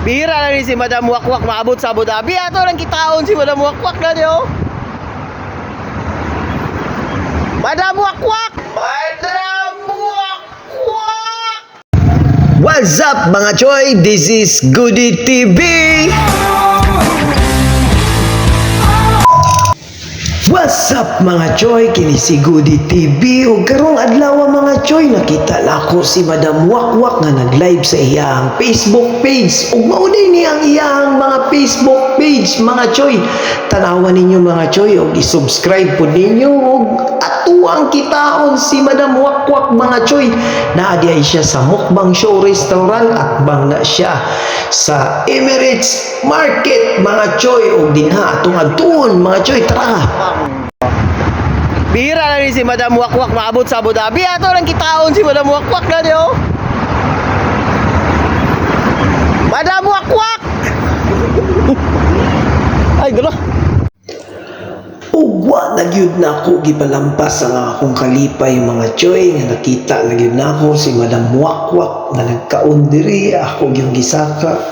Bihira na rin si Madam Wakwak maabot sa Abu Dhabi. Ato lang kitaon si Madam Wakwak na niyo. Madam Wakwak! Madam Wakwak! What's up mga choy? This is Goody TV! What's up mga choy? Kini si Goody TV ug karong adlaw mga choy nakita lako si Madam Wakwak nga nag-live sa iyang Facebook page mao din ni ang iyang mga Facebook page mga choy. Tanawan ninyo mga choy ug i-subscribe po ninyo ug atuang kitaon si Madam Wakwak mga choy. Naadiay siya sa Mukbang Show Restaurant at bang siya sa Emirates Market mga choy ug dinha atong adtuon mga choy tara. Bihira na rin si Madam Wakwak maabot sa Abu Dhabi. Ato lang kitaon si Madam Wakwak na niyo. Madam Wakwak! Ay, gala. Ugwa na gyud na ako gipalampas ang akong kalipay mga choy nga nakita na gyud na ako si Madam Wakwak nga nagkaon diri ako gyung gisaka.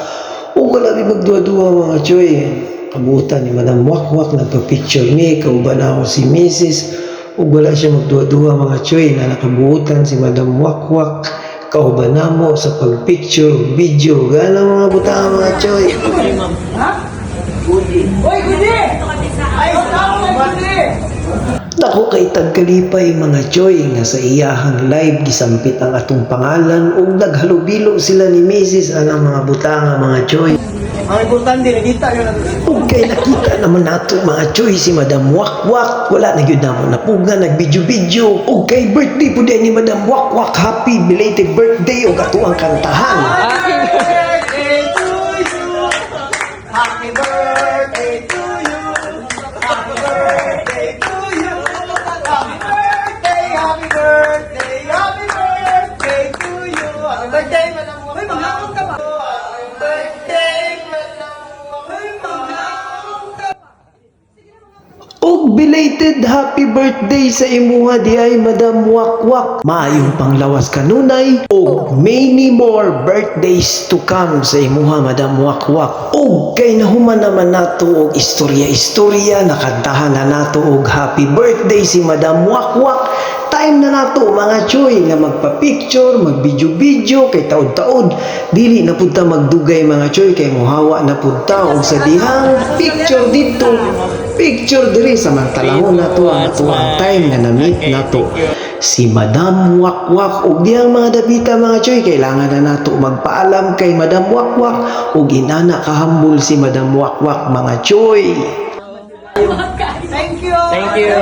Ug wala mi magduwa-duwa mga choy. Kabutan ni Madam Wakwak nagpa-picture mi kauban ako si Mrs. Ug wala siya magduwa-duwa mga choy na nakabutan si Madam Wakwak kauban namo sa pagpicture video gana mga butang mga choy. Hoy, Gudi! Ay, tao na, Gudi! Nako kay tagkalipay mga choy nga sa iyahang live gisampit ang atong pangalan ug naghalubilo sila ni Mrs. anang mga butanga mga choy. Ang importante, nakita yun. Ug kay nakita naman nato mga choy si Madam Wakwak wala na gyud namo napuga nagbidyo-bidyo ug kay birthday din ni Madam Wakwak happy belated birthday ug ato ang kantahan. Happy birthday to you! Happy birthday belated happy birthday sa imuha di ay Madam Wakwak. Maayong panglawas kanunay ug many more birthdays to come sa imuha Madam Wakwak. Ug kay nahuman naman nato og istorya-istorya nakantahan na nato og happy birthday si Madam Wakwak. Time na nato mga choy nga magpa-picture, mag-video-video kay taod-taod. Dili na punta magdugay mga choy kay muhawa na punta og sa dihang picture dito picture diri samantalahon nato ang atuang time nga na-meet nato si Madam Wakwak ug diyang mga dapita mga choy kailangan na nato magpaalam kay Madam Wakwak ug inana kahambol si Madam Wakwak mga choy Thank you! Thank you.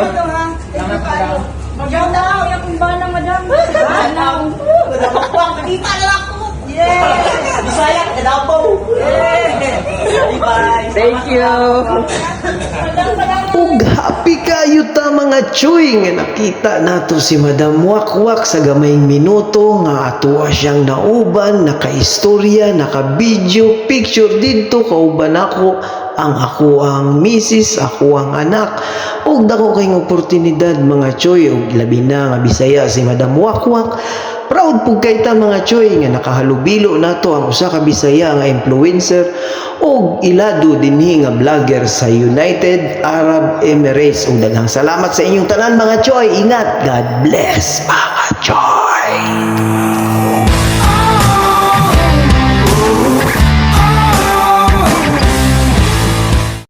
Salamat kayo. Maganda yung kumbana, madam. Salamat. Madam Wak, nakita na ako! Yeah! Bisaya, Kadapo! Yeah! Bye! Thank you. ug happy kayo ta mga choy nga nakita nato si Madam Wakwak sa gamayng minuto nga atoa siyang nauban nakaistorya naka-video picture didto kauban ako ang ako ang misis ako ang anak ug dako kay oportunidad mga choy ug labi na nga bisaya si Madam Wakwak Proud pug kay ta mga choy nga nakahalubilo nato ang usa ka Bisaya nga influencer ug ilado dinhi nga vlogger sa United Arab Emirates. Ug daghang salamat sa inyong tanan mga choy. Ingat. God bless mga choy